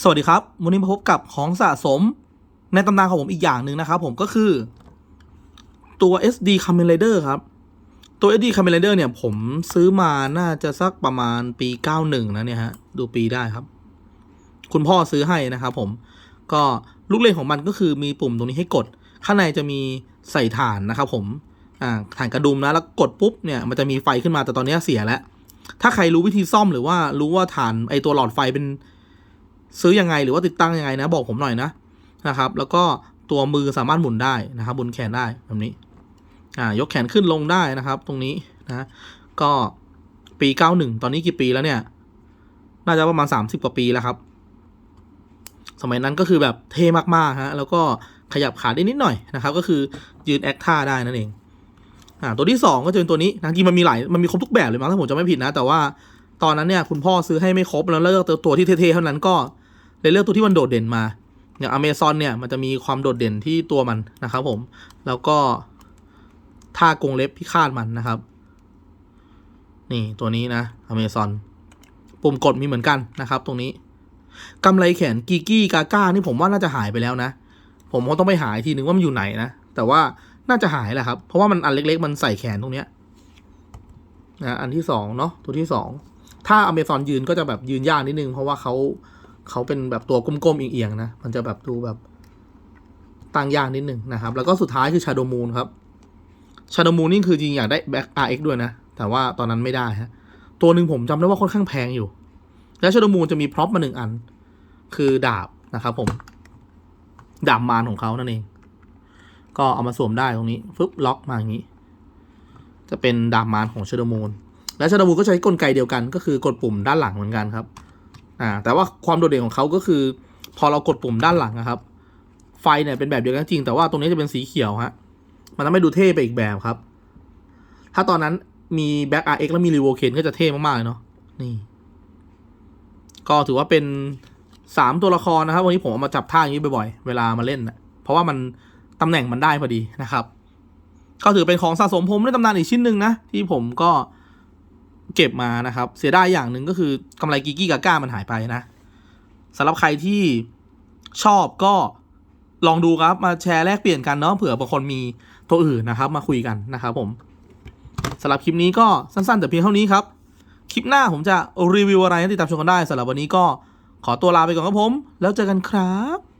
สวัสดีครับ วันนี้มาพบกับของสะสมในตำนานของผมอีกอย่างหนึ่งนะครับ ผมก็คือ ตัว SD Kamen Rider ครับ ตัว SD Kamen Rider เนี่ย ผมซื้อมาน่าจะสักประมาณปี 91 นะเนี่ยฮะ ดูปีได้ครับ คุณพ่อซื้อให้นะครับผมก็ลูกเล่นของมันก็คือมีปุ่มตรงนี้ให้กด ข้างในจะมีใส่ถ่านนะครับผมอ่าถ่านกระดุมนะแล้วกดปุ๊บเนี่ยมันจะมีไฟขึ้นมาแต่ตอนนี้เสียแล้วถ้าใครรู้วิธีซ่อมหรือว่ารู้ว่าถ่านไอตัวหลอดไฟเป็น ซื้อยังไงหรือว่าติดตั้งยังไงนะบอกผมหน่อยนะนะครับ แล้วก็ตัวมือสามารถหมุนได้นะครับหมุนแขนได้แบบนี้อ่ายกแขนขึ้นลงได้นะครับ ตรงนี้นะก็ปีเก้าหนึ่งตอนนี้กี่ปีแล้วเนี่ย น่าจะประมาณสามสิบกว่าปีแล้วครับ สมัยนั้นก็คือแบบเท่มากๆฮะแล้วก็ขยับขาได้นิดหน่อยนะครับ ก็คือยืนแอคท่าได้นั่นเองอ่าตัวที่สองก็จะเป็นตัวนี้นะจริงมันมีหลายมันมีครบทุกแบบเลยมั้งถ้าผมจะไม่ผิดนะ แต่ว่าตอนนั้นเนี่ยคุณพ่อซื้อให้ไม่ครบแล้วเลือกตัวที่เท่ๆเท่านั้นก็ เลยเลือกตัวที่มันโดดเด่นมา อย่างอเมซอนเนี่ยมันจะมีความโดดเด่นที่ตัวมันนะครับผม แล้วก็ท่ากรงเล็บพิฆาตมันนะครับ นี่ตัวนี้นะอเมซอนปุ่มกดมีเหมือนกันนะครับ ตรงนี้กำไรแขนกีกี้กาก้านี่ผมว่าน่าจะหายไปแล้วนะ ผมคงต้องไปหาอีกทีนึงว่ามันอยู่ไหนนะ แต่ว่าน่าจะหายแหละครับ เพราะว่ามันอันเล็กๆ มันใส่แขนตรงเนี้ยนะอันที่สองเนาะตัวที่สองถ้าอเมซอนยืนก็จะแบบยืนยากนิดนึง เพราะว่าเขา เขาเป็นแบบตัวก้มๆเอียงๆนะ มันจะแบบดูแบบตั้งยากนิดหนึ่งนะครับ แล้วก็สุดท้ายคือ Shadow Moon ครับ Shadow Moon นี่คือจริงอยากได้ Back RX ด้วยนะ แต่ว่าตอนนั้นไม่ได้ฮะ ตัวหนึ่งผมจำได้ว่าค่อนข้างแพงอยู่ แล้ว Shadow Moon จะมีพร็อพมาหนึ่งอัน คือดาบนะครับผม ดาบมารของเขานั่นเอง ก็เอามาสวมได้ตรงนี้ฟึบล็อกมาอย่างนี้ จะเป็นดาบมารของ Shadow Moon และ Shadow Moon ก็ใช้กลไกเดียวกัน ก็คือกดปุ่มด้านหลังเหมือนกันครับ อ่าแต่ว่าความโดดเด่นของเขาก็คือ พอเรากดปุ่มด้านหลังนะครับ ไฟเนี่ยเป็นแบบเดียวกันจริง แต่ว่าตรงนี้จะเป็นสีเขียวฮะมันทำให้ดูเท่ไปอีกแบบครับ ถ้าตอนนั้นมีแบ็กอาร์เอ็กแล้วมีรีโวเคนก็จะเท่มากๆเลยเนาะนี่ก็ถือว่าเป็นสามตัวละครนะครับ วันนี้ผมเอามาจับท่าอย่างนี้บ่อยๆ เวลามาเล่นนะเพราะว่ามันตำแหน่งมันได้พอดีนะครับ ก็ถือเป็นของสะสมผมในตำนานอีกชิ้นหนึ่งนะ ที่ผมก็ เก็บมานะครับ เสียดายอย่างหนึ่งก็คือกำไรกิกกี้กาก้ามันหายไปนะสำหรับใครที่ชอบก็ลองดูครับมาแชร์แลกเปลี่ยนกันเนาะเผื่อบางคนมีตัวอื่นนะครับ มาคุยกันนะครับผมสำหรับคลิปนี้ก็สั้นๆ แต่เพียงเท่านี้ครับ คลิปหน้าผมจะรีวิวอะไรให้ติดตามชมกันได้สำหรับวันนี้ก็ขอตัวลาไปก่อนครับผม แล้วเจอกันครับ